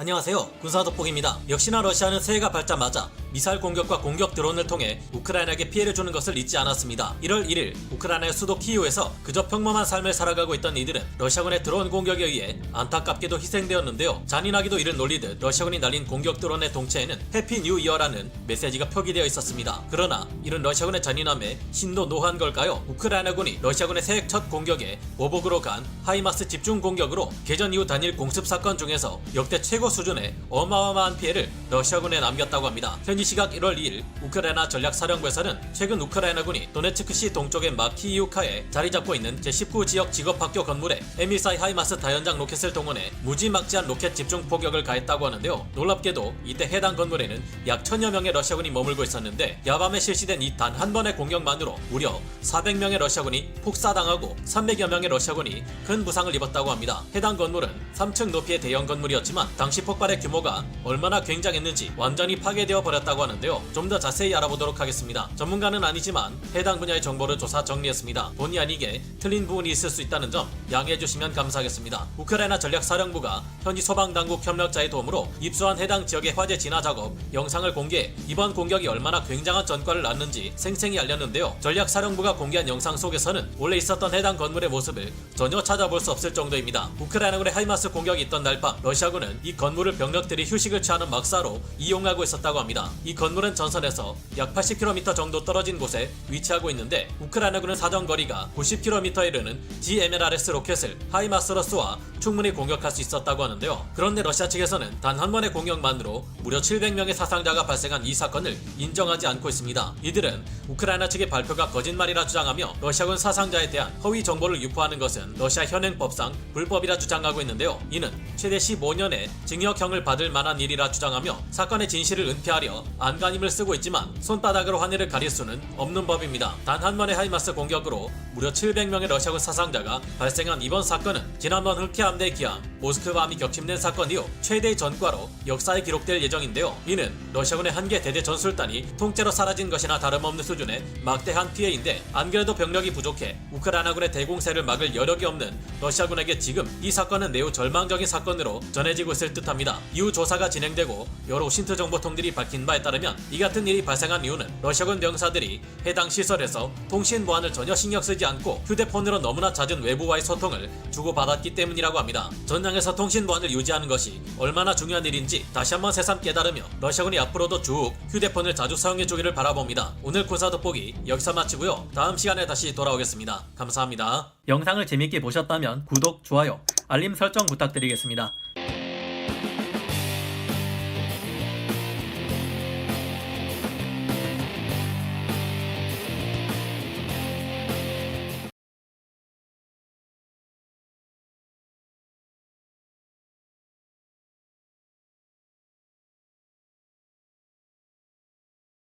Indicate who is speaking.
Speaker 1: 안녕하세요. 군사 돋보기입니다. 역시나 러시아는 새해가 밝자마자 미사일 공격과 공격 드론을 통해 우크라이나에게 피해를 주는 것을 잊지 않았습니다. 1월 1일 우크라이나의 수도 키이우에서 그저 평범한 삶을 살아가고 있던 이들은 러시아군의 드론 공격에 의해 안타깝게도 희생되었는데요. 잔인하게도 이를 놀리듯 러시아군이 날린 공격 드론의 동체에는 해피 뉴 이어라는 메시지가 표기되어 있었습니다. 그러나 이런 러시아군의 잔인함에 신도 노한 걸까요? 우크라이나군이 러시아군의 새해 첫 공격에 오복으로 간 하이마스 집중 공격으로 개전 이후 단일 공습 사건 중에서 역대 최고 수준의 어마어마한 피해를 러시아군에 남겼다고 합니다. 현지 시각 1월 2일 우크라이나 전략사령부에서는 최근 우크라이나군이 도네츠크시 동쪽의 마키이우카에 자리 잡고 있는 제19 지역 직업학교 건물에 에미사이 하이마스 다연장 로켓을 동원해 무지막지한 로켓 집중 포격을 가했다고 하는데요. 놀랍게도 이때 해당 건물에는 약 천여 명의 러시아군이 머물고 있었는데 야밤에 실시된 이 단 한 번의 공격만으로 무려 400명의 러시아군이 폭사당하고 300여 명의 러시아군이 큰 부상을 입었다고 합니다. 해당 건물은 3층 높이의 대형 건물이었지만 당시 폭발의 규모가 얼마나 굉장했는지 완전히 파괴되어 버렸다고 하는데요. 좀 더 자세히 알아보도록 하겠습니다. 전문가는 아니지만 해당 분야의 정보를 조사 정리했습니다. 본의 아니게 틀린 부분이 있을 수 있다는 점 양해해 주시면 감사하겠습니다. 우크라이나 전략사령부가 현지 소방당국 협력자의 도움으로 입수한 해당 지역의 화재 진화 작업 영상을 공개해 이번 공격이 얼마나 굉장한 전과를 낳는지 생생히 알렸는데요. 전략사령부가 공개한 영상 속에서는 원래 있었던 해당 건물의 모습을 전혀 찾아볼 수 없을 정도입니다. 우크라이나군의 하이마스 공격이 있던 날 밤 러시아군은 이 건물 을 병력들이 휴식을 취하는 막사로 이용하고 있었다고 합니다. 이 건물은 전선에서 약 80km 정도 떨어진 곳에 위치하고 있는데 우크라이나군은 사정거리가 90km에 이르는 GMLRS 로켓을 하이마스로 쏘아 충분히 공격할 수 있었다고 하는데요. 그런데 러시아 측에서는 단 한 번의 공격만으로 무려 700명의 사상자가 발생한 이 사건을 인정하지 않고 있습니다. 이들은 우크라이나 측의 발표가 거짓말이라 주장하며 러시아군 사상자에 대한 허위 정보를 유포하는 것은 러시아 현행법상 불법이라 주장하고 있는데요. 이는 최대 15년의 징 역형을 받을 만한 일이라 주장하며 사건의 진실을 은폐하려 안간힘을 쓰고 있지만 손바닥으로 하늘을 가릴 수는 없는 법입니다. 단 한 번의 하이마스 공격으로 무려 700명의 러시아군 사상자가 발생한 이번 사건은 지난번 흑해 함대에 기한 모스크바함이 격침된 사건 이후 최대의 전과로 역사에 기록될 예정인데요. 이는 러시아군의 한개 대대 전술단이 통째로 사라진 것이나 다름없는 수준의 막대한 피해인데 안 그래도 병력이 부족해 우크라이나군의 대공세를 막을 여력이 없는 러시아군에게 지금 이 사건은 매우 절망적인 사건으로 전해지고 있을 듯 합니다. 이후 조사가 진행되고 여러 신트 정보통들이 밝힌 바에 따르면 이 같은 일이 발생한 이유는 러시아군 병사들이 해당 시설에서 통신 보안을 전혀 신경 쓰지 않고 휴대폰으로 너무나 잦은 외부와의 소통을 주고받았기 때문이라고 합니다. 전장에서 통신 보안을 유지하는 것이 얼마나 중요한 일인지 다시 한번 새삼 깨달으며 러시아군이 앞으로도 쭉 휴대폰을 자주 사용해 주기를 바라봅니다. 오늘 군사 돋보기 여기서 마치고요. 다음 시간에 다시 돌아오겠습니다. 감사합니다. 영상을 재밌게 보셨다면 구독, 좋아요, 알림 설정 부탁드리겠습니다.